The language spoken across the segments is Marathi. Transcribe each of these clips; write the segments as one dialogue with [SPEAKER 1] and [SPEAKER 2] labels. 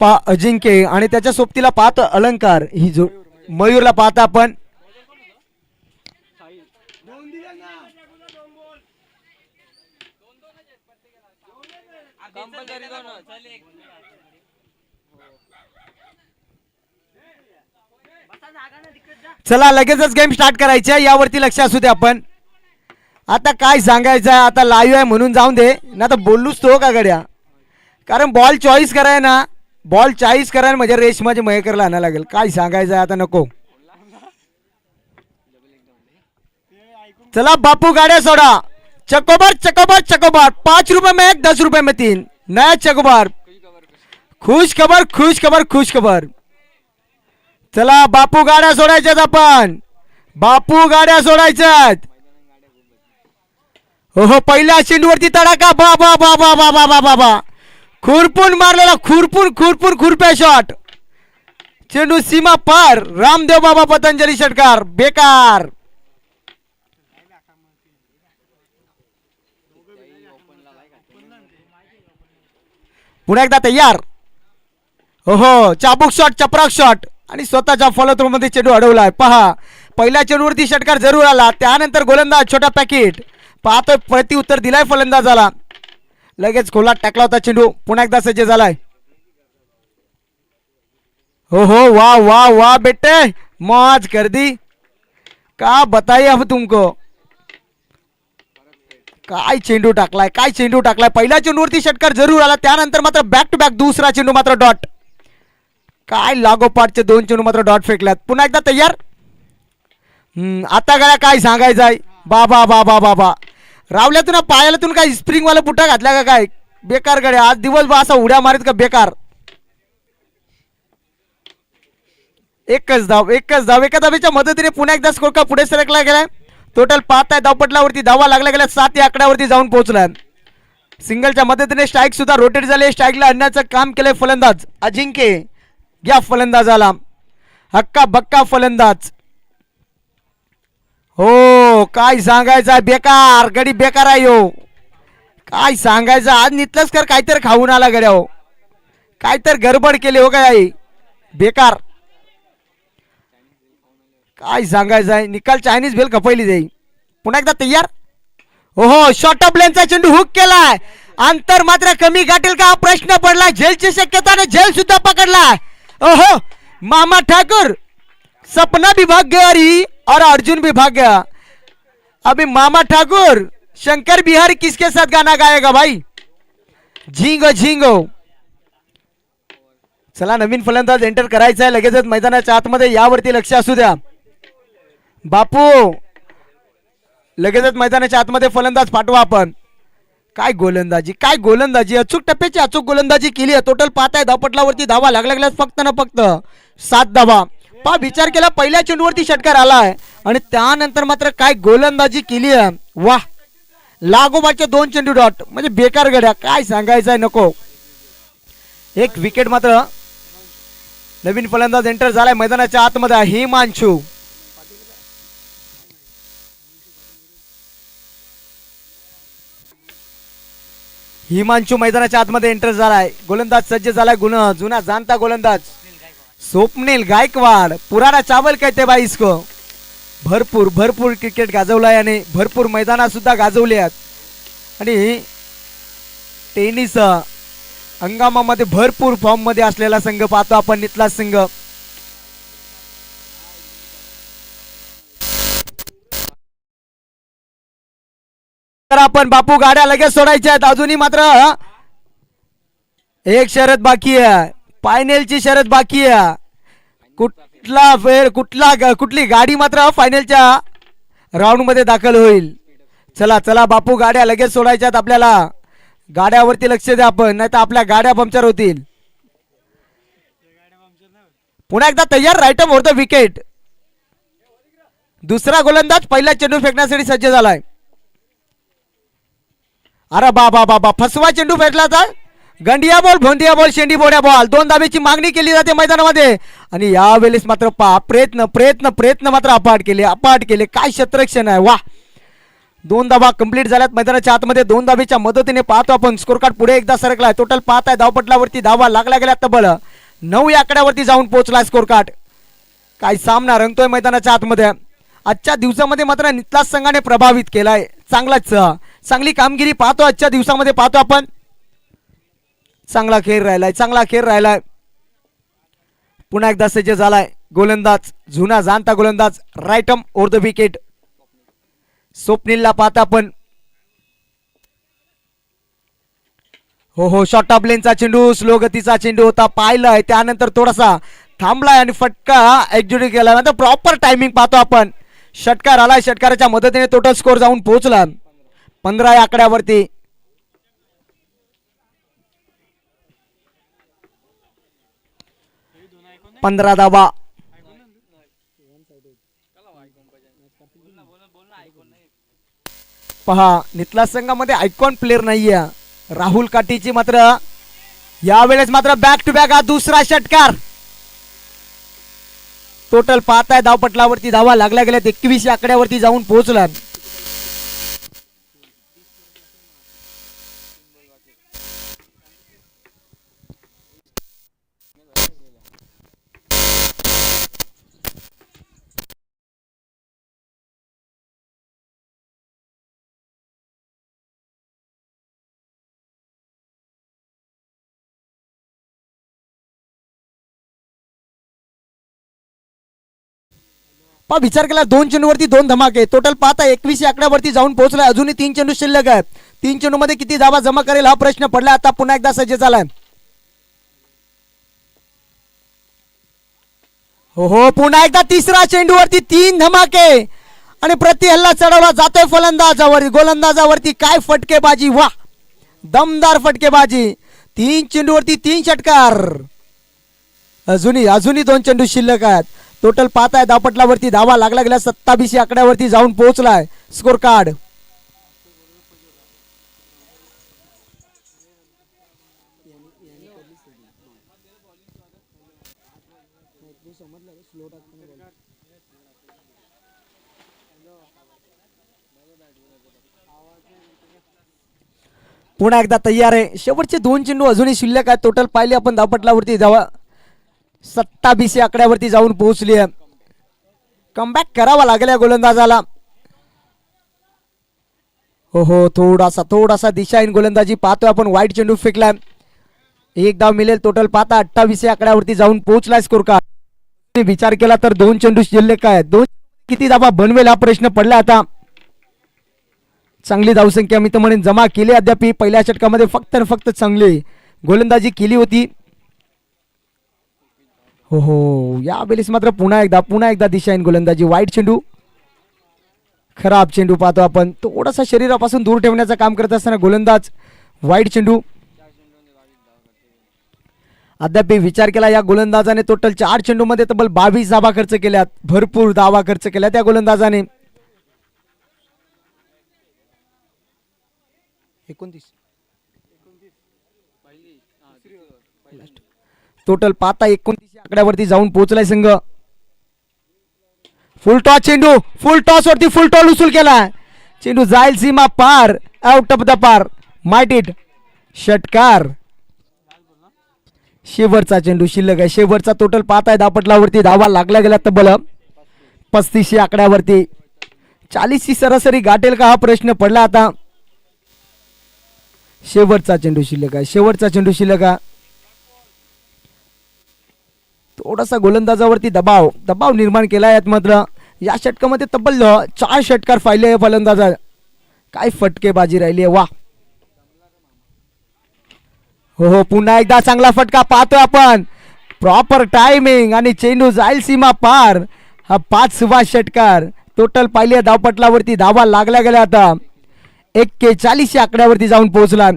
[SPEAKER 1] पा अजिंक्य आणि त्याच्या सोबतीला पाहत अलंकार. ही जो मयूरला पाहता आपण. चला लगेचच गेम स्टार्ट करायचे आहे. यावरती लक्ष असू दे आपण. आता काय सांगायचं आहे? आता लाईव्ह आहे म्हणून जाऊन दे. ना तर बोलूच तो का गड्या? कारण बॉल चॉईस कराय ना. बॉल चॉईस कराय म्हणजे रेस माझ्या मयकरला आणायला लागेल. काय सांगायचं आहे आता नको. चला बापू गाड्या सोडा. चकोबार चकोबार चकोबार. पाच रुपये में एक दस रुपये में तीन नया चकोबार. खुश खबर खुश खबर खुश खबर. चला बापू गाड्या सोडायच्यात आपण. बापू गाड्या सोडायच्यात. हो हो पहिल्या चेंडूवरती तडाका बा बा बा बा बा बा बा बा बा. खुरपून मारलेला खुरपून खुरपून खुरप्या शॉट चेंडू सीमा पार. रामदेव बाबा पतंजली षटकार. बेकार. पुन्हा एकदा तयार. हो हो चाबूक शॉट चपराक शॉट आणि स्वतःच्या फॉलोथ्रोमध्ये चेंडू अडवलाय. पहा पहिल्या चेंडूवरती षटकार जरूर आला. त्यानंतर गोलंदाज छोटा पॅकेट पाहतोय प्रति उत्तर दिलाय फलंदाजाला. लगेच खोलात टाकला होता चेंडू. पुन्हा एकदा सज्ज झालाय. हो हो वा वा वा बेटे. मौज कर दी का बताई अब तुमको? काय चेंडू टाकलाय काय चेंडू टाकलाय? पहिल्या चेंडूवरती षटकार जरूर आला. त्यानंतर मात्र बॅक टू बॅक दुसरा चेंडू मात्र डॉट काय लागोपाठचे दोन चेंडू मात्र डॉट फेकल्यात. पुन्हा एकदा तयार. हम्म, आता गळ्या काय सांगायचं आहे बाबा बाबा बाबा रावल्यातून पायालातून काय स्प्रिंग वाला बुटा घातला का काय? बेकार गड्या आज दिवसभर असा उड्या मारित का बेकार? एकच धाव एकच धाव. एका धावेच्या मदतीने पुन्हा एकदा स्कोर का पुढे सरकला गेलाय? टोटल पाच आहे धावपटलावरती धावा लागल्या गेल्या सात या आकड्यावरती जाऊन पोहोचलाय. सिंगलच्या मदतीने स्ट्राईक सुद्धा रोटेट झाले स्ट्राईकला आणण्याचं काम केलंय फलंदाज. अजिंक्य. या फलंदाजाला. हक्का बक्का फलंदाज. हो काय सांगायचं बेकार गडी बेकार आहे हो. काय सांगायचं? आज नितलंच कर काहीतरी खाऊन आला गड्या हो. काहीतरी गडबड केली हो काय आई. बेकार. काय सांगायचं आहे? निकाल चायनीज भेल खपवली जाई. पुन्हा एकदा तयार? हो हो शॉर्ट ऑफ लेनचा चेंडू हुक केलाय. अंतर मात्र कमी गाठेल का? प्रश्न पडला. झेलची शक्यता आणि झेल सुद्धा पकडलाय ओहो मामा ठाकूर सपना विभाग भाग और अर्जुन भी भाग गया। अभी मामा ठाकुर शंकर बिहारी किसके साथ गाना गाएगा भाई? झिंगो झिंगो। चला नवीन फलंदाज एंटर करायचा आहे. लगेचच मैदानाच्या आतमध्ये यावरती लक्ष असू द्या. बापू लगेचच मैदानाच्या आतमध्ये फलंदाज पाठवा आपण. काय गोलंदाजी काय गोलंदाजी. अचूक टप्प्याची अचूक गोलंदाजी केली आहे. टोटल पाहत आहे धावपटलावरती धावा. लागल्यास फक्त ना फक्त सात धावा. पा विचार केला पहिल्या चेंडूवरती षटकार आलाय. आणि त्यानंतर मात्र काय गोलंदाजी केली आहे. वा लागोबाचे दोन चेंडू डॉट. म्हणजे बेकार गड्या काय सांगायचं आहे नको. एक विकेट मात्र नवीन फलंदाज एंटर झालाय. मैदानाच्या आतमध्ये हिमांशू. हिमांशू मैदानाच्या आतमध्ये एंटर झालाय. गोलंदाज सज्ज झालाय गुण जुना जाणता गोलंदाज. स्वप्नील गायकवाड पुराणा चावल कहते बाई इसको भरपूर भरपूर क्रिकेट गाजवलाय आणि भरपूर मैदानात सुद्धा गाजवले आहेत आणि टेनिस हंगामामध्ये भरपूर फॉर्ममध्ये असलेला संघ पाहतो आपण नितला संघ. तर आपण बापू गाड्या लगेच सोडायच्या आहेत अजूनही मात्र एक शरद बाकी आहे. फायनलची शरद बाकी आहे. कुठला फेर कुठला कुठली गाडी मात्र फायनलच्या राऊंडमध्ये दाखल होईल. चला चला बापू गाड्या लगेच सोडायच्या आहेत आपल्याला. गाड्यावरती लक्ष द्या आपण नाही तर आपल्या गाड्या पंक्चर होतील. पुन्हा एकदा तयार राईट होतं विकेट दुसरा गोलंदाज पहिला चेंडू फेकण्यासाठी सज्ज झालाय. अरे बा बा बा बा फसवा चेंडू फेकला तर. गंडिया बॉल भोंदिया बॉल शेंडी बोड्या बॉल. दोन धाब्याची मागणी केली जाते मैदानामध्ये. आणि यावेळेस मात्र पा प्रयत्न प्रयत्न प्रयत्न मात्र अपाट केले अपाट केले. काय शत्रक्षण आहे वा. दोन दाबा कंप्लीट झाल्यात मैदानाच्या आतमध्ये. दोन धावेच्या मदतीने पाहतो आपण. स्कोर कार्ड पुढे एकदा सरकलाय. टोटल पाहत आहे धावपटलावरती धावा लागल्या गेल्या तब्बल नऊ या आकड्यावरती जाऊन पोहोचलाय स्कोर कार्ड काय सामना रंगतोय मैदानाच्या आतमध्ये. आजच्या दिवसामध्ये मात्र नितलास संघाने प्रभावित केलाय. चांगलाच चांगली कामगिरी पाहतो आजच्या दिवसामध्ये. पाहतो आपण. चांगला खेळ राहिलाय चांगला खेळ राहिलाय. पुन्हा एकदा सज्ज झालाय गोलंदाज जुना जाणता गोलंदाज right arm over the wicket स्वप्नीलला पाहता आपण. हो हो शॉर्ट ऑफ लेनचा चेंडू स्लो गतीचा चेंडू होता पाहिलाय. त्यानंतर थोडासा थांबलाय आणि फटका एक्झिक्यूट केला नंतर प्रॉपर टायमिंग पाहतो आपण. षटकार आलाय षटकाराच्या मदतीने टोटल स्कोर जाऊन पोहोचला. पंधरा या आकड्यावरती. पंधरा धावा पहा नितला संघामध्ये आयकॉन प्लेअर नाहीये. राहुल काटीची मात्र यावेळेस मात्र बॅक टू बॅक हा दुसरा षटकार. टोटल पाहताय धावपटलावरती धावा लागल्या गेल्यात. एकवीस आकड्यावरती जाऊन पोहोचला पा विचार केला दोन चेंडूवरती दोन धमाके टोटल पाहता एकवीस आकड्यावरती जाऊन पोहोचलाय. अजूनही तीन चेंडू शिल्लक आहे तीन चेंडू मध्ये किती धावा जमा करेल हा प्रश्न पडला. आता पुन्हा एकदा सज्ज झालाय. हो हो पुन्हा एकदा तिसरा चेंडूवरती तीन धमाके. आणि प्रति हल्ला चढवला जातोय फलंदाजावर. गोलंदाजावरती काय फटकेबाजी? वा दमदार फटकेबाजी. तीन चेंडूवरती तीन षटकार. अजूनही अजूनही दोन चेंडू शिल्लक आहेत. टोटल पाहत आहे धावपटलावरती धावा लागला गेल्या सत्तावीस आकड्यावरती जाऊन पोहोचलाय. स्कोर कार्ड पुन्हा एकदा तयार आहे. शेवटचे दोन चेंडू अजूनही शिल्लक आहेत. टोटल पाहिले आपण धावपटलावरती धावा सत्तावीस या आकड्यावरती जाऊन पोहोचली आहे. कमबॅक करावा लागेल या गोलंदाजाला. हो हो थोडासा थोडासा दिशाहीन गोलंदाजी. पाहतोय आपण वाईट चेंडू फेकलाय. एक धाव मिळेल टोटल पाहता अठ्ठावीस या आकड्यावरती जाऊन पोहोचलाय स्कोर कार्ड विचार केला तर दोन चेंडू शिल्लक काय दोन किती धावा बनवेल हा प्रश्न पडला आता. चांगली धावसंख्या मी तर म्हणेन जमा केली अद्याप पहिल्या षटकामध्ये फक्त आणि फक्त चांगली गोलंदाजी केली होती. हो हो. यावेळेस मात्र पुन्हा एकदा पुन्हा एकदा दिशाहीन गोलंदाजी. वाईट चेंडू. खराब चेंडू पाहतो आपण. थोडासा शरीरापासून दूर ठेवण्याचं काम करत असताना गोलंदाज वाईट चेंडू. अद्याप विचार केला या गोलंदाजाने टोटल चार चेंडूमध्ये तब्बल बावीस धावा खर्च केल्यात. भरपूर धावा खर्च केल्या त्या गोलंदाजाने. एकोणतीस. टोटल पाहता एकोणतीस आकड्यावरती जाऊन पोहोचलाय संघ. फुल टॉस चेंडू फुल टॉस वरती फुल टॉल उचल केला चेंडू जाईल सीमा पार out of the park mighty षटकार. शेवटचा चेंडू शिल्लक आहे. शेवटचा टोटल पाहताय धापटलावरती धावा लागला गेला तब्बल पस्तीसशे आकड्यावरती. चाळीसची सरासरी गाठेल का हा प्रश्न पडला आता. शेवटचा चेंडू शिल्लक आहे. शेवटचा चेंडू शिल्लक आहे. थोडासा गोलंदाजावरती दबाव. दबाव निर्माण केला यात मात्र या षटकामध्ये तब्बल चार षटकार फायले फलंदाजा काय फटकेबाजी राहिली आहे वा. हो हो पुन्हा एकदा चांगला फटका पाहतोय आपण. प्रॉपर टायमिंग आणि चेंडू जाईल सीमा पार. हा पाच सुभाष षटकार. टोटल पाहिले धावपटलावरती धावा लागल्या गेल्या आता. एक्केचाळीस या आकड्यावरती जाऊन पोहोचला.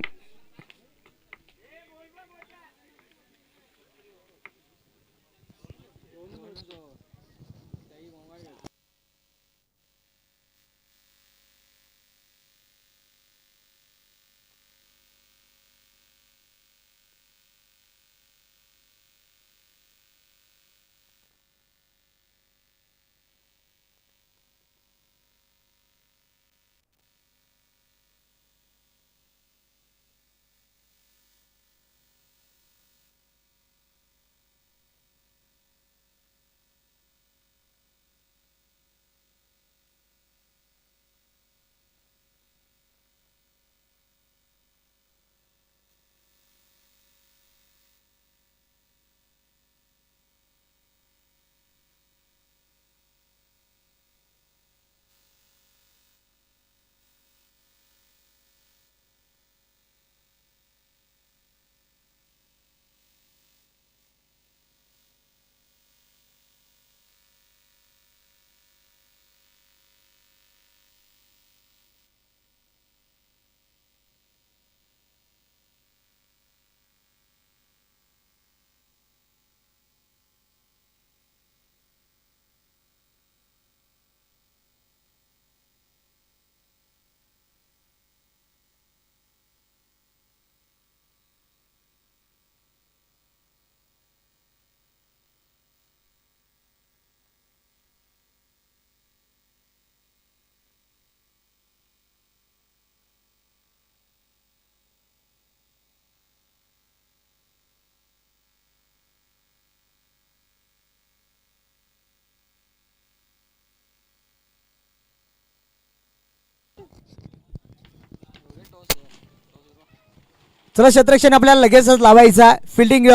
[SPEAKER 1] चला शत्रक्षण आपल्याला लगेचच लावायचा फिल्डिंग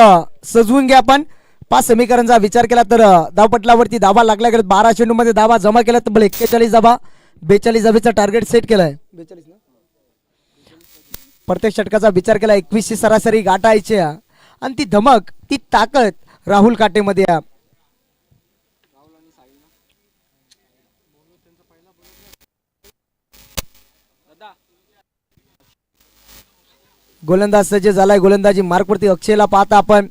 [SPEAKER 1] सजवून घ्या आपण. पाच समीकरणचा विचार केला तर धावपटलावरती धावा लागल्या गेल्यात. बारा चेंडूमध्ये धावा जमा केला तर एक्केचाळीस धावा. बेचाळीस धावेचा टार्गेट सेट केलाय. प्रत्येक षटकाचा विचार केला. एकवीसशे सरासरी गाठायची आणि ती धमक ती ताकद राहुल काटेमध्ये आहे. गोलंदाज सज्ज झालाय. गोलंदाजी मार्कवरती अक्षयला पाहता आपण.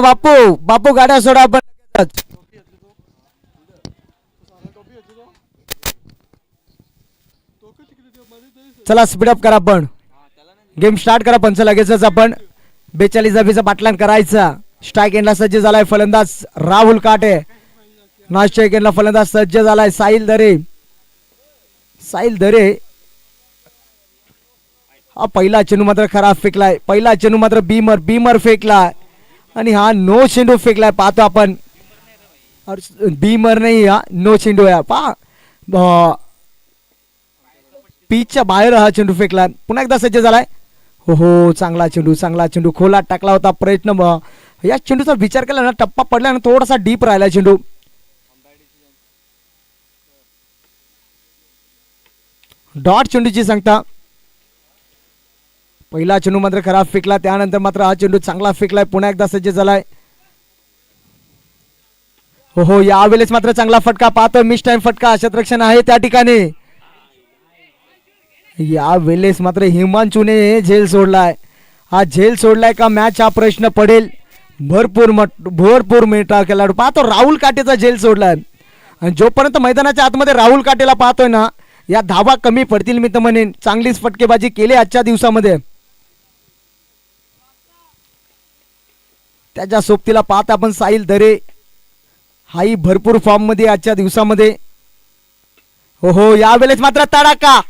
[SPEAKER 1] बापू बापू गाड्या सोडा आपण चला चला स्पीडअप करा आपण. गेम स्टार्ट करा पंच लगेचच आपण. बेचाळीस जाबीचा पाटलान करायचा. स्ट्राईक एंडला सज्ज झालाय फलंदाज राहुल काटे. नाश्ता एंडला फलंदाज सज्ज झालाय साहिल दरे. साहिल दरे. हा पहिला चेंडू मात्र खराब फेकलाय. पहिला चेंडू मात्र बीमर बीमर फेकलाय. आणि हा नो चेंडू फेकलाय पाहतो आपण. बीमर नाही हा नो चेंडू आहे. पा पीचच्या बाहेर हा चेंडू फेकला पुन्हा एकदा सज्ज झालाय. हो हो चांगला चेंडू चांगला चेंडू खोलात टाकला होता प्रयत्न ब- या चेंडूचा विचार केला ना टप्पा पडला ना थोडासा डीप राहिला चेंडू डॉट चेंडूची सांगता. पहिला चेंडू मात्र खराब फेकला. त्यानंतर मात्र हा चेंडू चांगला फेकलाय. पुन्हा एकदा सज्ज झालाय. हो हो यावेळेस मात्र चांगला फटका पाहतो मिस टाइम फटका. शतरक्षण आहे त्या ठिकाणी. या वेळेस मात्र हिमांशूने झेल सोडलाय. हा झेल सोडलाय का मॅच हा प्रश्न पडेल. भरपूर मट भरपूर मिनिटा खेळाडू पाहतो. राहुल काटेचा झेल सोडलाय. आणि जोपर्यंत मैदानाच्या आतमध्ये राहुल काटेला पाहतोय ना या धावा कमी पडतील मी तर म्हणेन. चांगलीच फटकेबाजी केली आजच्या दिवसामध्ये. त्याच्या सोबतीला पाहता आपण साहिल दरे. हाही भरपूर फॉर्ममध्ये आजच्या दिवसामध्ये. हो हो यावेळेस मात्र तडाका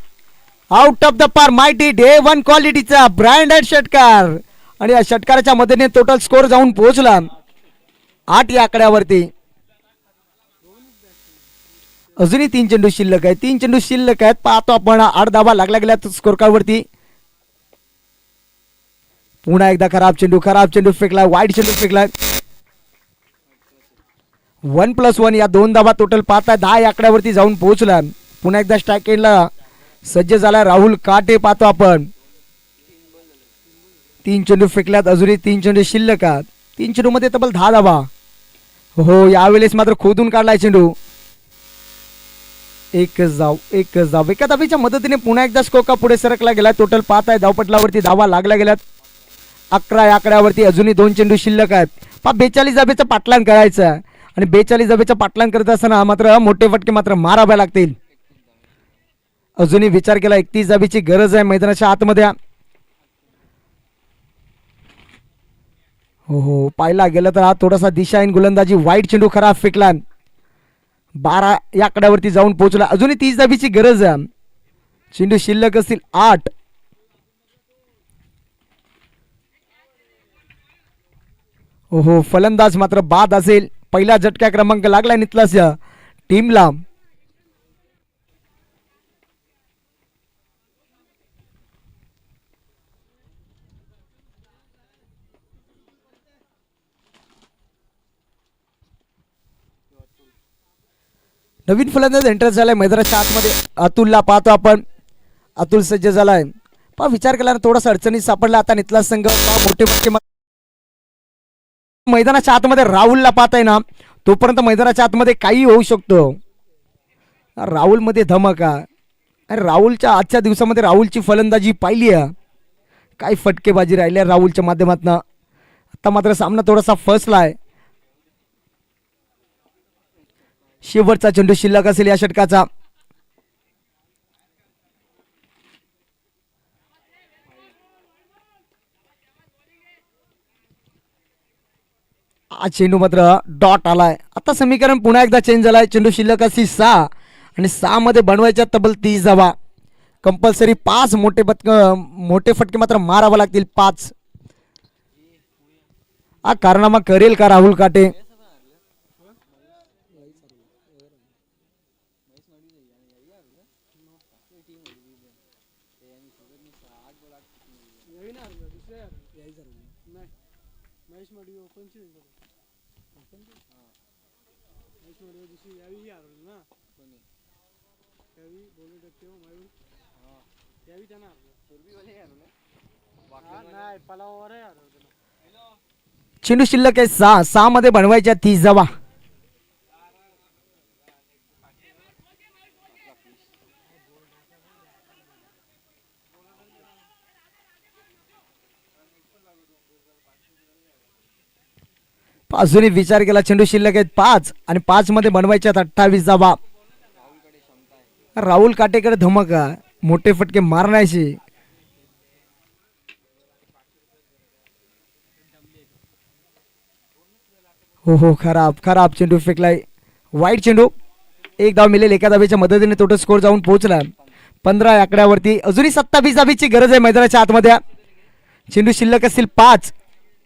[SPEAKER 1] out of the park mighty day one क्वालिटीचा ब्रँडेड षटकार. आणि या षटकाराच्या मदतीने टोटल स्कोर जाऊन पोहोचला. आठ या आकड्यावरती. अजूनही तीन चेंडू शिल्लक आहे तीन चेंडू शिल्लक आहेत. पाहतो आपण आठ धावा लागल्या गेल्या स्कोर पुन्हा एकदा खराब चेंडू खराब चेंडू फेकलाय वाईट चेंडू फेकलाय. वन प्लस वन या दोन धावा टोटल पाहताय दहा आकड्यावरती जाऊन पोहोचला पुन्हा एकदा स्ट्राईक एंडला सज्ज झाला राहुल काटे पाहतो आपण. तीन चेंडू फेकल्यात अजूनही तीन चेंडू शिल्लक तीन चेंडू मध्ये तब्बल दहा धावा. हो यावेळेस मात्र खोदून काढलाय चेंडू. एकच जाऊ एकच जाऊ एका धावीच्या मदतीने पुन्हा एकदा स्कोका पुढे सरकला गेला टोटल पाहत आहे धावपटलावरती धावा लागल्या गेल्यात. अकरा या आकड्यावरती अजूनही दोन चेंडू शिल्लक आहेत. पा बेचाळीस जाबेचं पाटलान करायचं. आहे आणि बेचाळीस जाबेचं पाटलान करत असताना मात्र मोठे फटके मात्र मारावे लागतील. अजूनही विचार केला एकतीस जाबीची गरज आहे मैदानाच्या आतमध्ये. हो हो पाहिला गेलं तर हा थोडासा दिशाहीन गोलंदाजी वाईट चेंडू खराब फेकला बारा या आकड्यावरती जाऊन पोहोचला. अजूनही तीस जाबीची गरज आहे. चेंडू शिल्लक असतील आठ. हो फलंदाज मात्र बाद असेल. पहिला झटक्या क्रमांक लागला नितलास टीमला. नवीन फलंदाज एंटर झालाय मैदानाच्या आतमध्ये. अतुलला पाहतो आपण. अतुल सज्ज झालाय. पहा विचार केला थोडासा अडचणीत सापडला आता नितला संघ. मोठे मोठे मैदानाच्या आतमध्ये राहुलला पाहताय ना तोपर्यंत मैदानाच्या आतमध्ये काही होऊ शकतो. राहुलमध्ये धमक आहे. राहुलच्या आजच्या दिवसामध्ये राहुलची फलंदाजी पाहिली आहे. काय फटकेबाजी राहिली आहे राहुलच्या माध्यमातून. आता मात्र सामना थोडासा फसला आहे. शेवटचा चेंडू शिल्लक असेल या षटकाचा. आज चेंडू मात्र डॉट आलाय. आता समीकरण पुन्हा एकदा चेंज झालाय. चेंडू शिल्लक अशी सहा आणि सहा मध्ये बनवायच्या तब्बल तीस धावा कंपल्सरी पाच मोठे पटक मोठे फटके मात्र मारावे लागतील पाच. हा कारनामा करेल का राहुल काटे? चेंडू शिल्लक आहे सहा सहा मध्ये बनवायच्या तीस जावा. अजूनही विचार केला चेंडू शिल्लक आहेत पाच आणि पाच मध्ये बनवायच्यात अठ्ठावीस जावा. राहुल काटेकडे धमक. मोठे फटके मारण्याचे. हो हो खराब खराब चेंडू फेकलाय. वाईट चेंडू. एक धाव मिळेल एका धावेच्या मदतीने टोटल स्कोर जाऊन पोहोचला. पंधरा आकड्यावरती अजूनही सत्तावीस धाबीची गरज आहे मैदानाच्या आतमध्ये. चेंडू शिल्लक असतील पाच.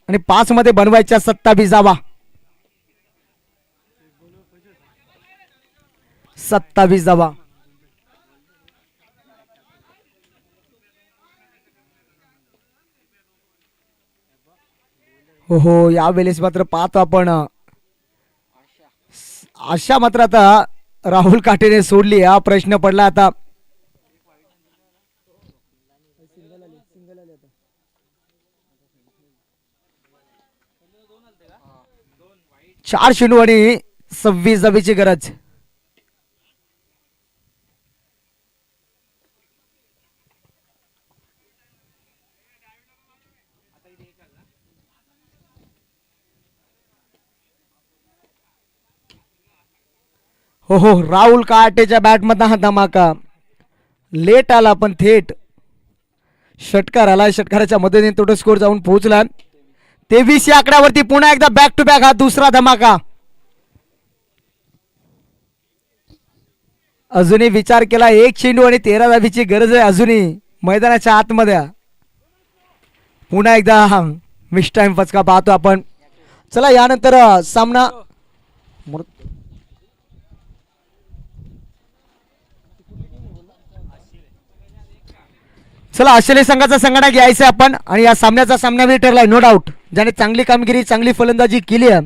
[SPEAKER 1] आणि पाच मध्ये बनवायच्या सत्तावीस धावा. सत्तावीस धावा. हो हो यावेळेस मात्र पाहतो आपण. आशा मात्र आता राहुल काटेने सोडली. हा प्रश्न पडला आता. चार चेंडू आणि सव्वीस धावीची गरज. हो हो राहुल काटेच्या बॅटमधनं हा धमाका. लेट आला पण थेट. षटकार आला षटकाराच्या मदतीने तोटा स्कोर जाऊन पोहोचला तेवीस या आकड्यावरती पुन्हा एकदा बॅक टू बॅक हा दुसरा धमाका. अजूनही विचार केला एक चेंडू आणि तेरा धावीची गरज आहे अजूनही मैदानाच्या आतमध्ये. पुन्हा एकदा हा मिस टाइम फचका पाहतो आपण. चला यानंतर सामना चला ऑस्ट्रेलिया संघाचा संगणक घ्यायचा आपण. आणि या सामन्याचा सामनावीर ठरलाय नो डाऊट ज्याने चांगली कामगिरी चांगली फलंदाजी केली आहे.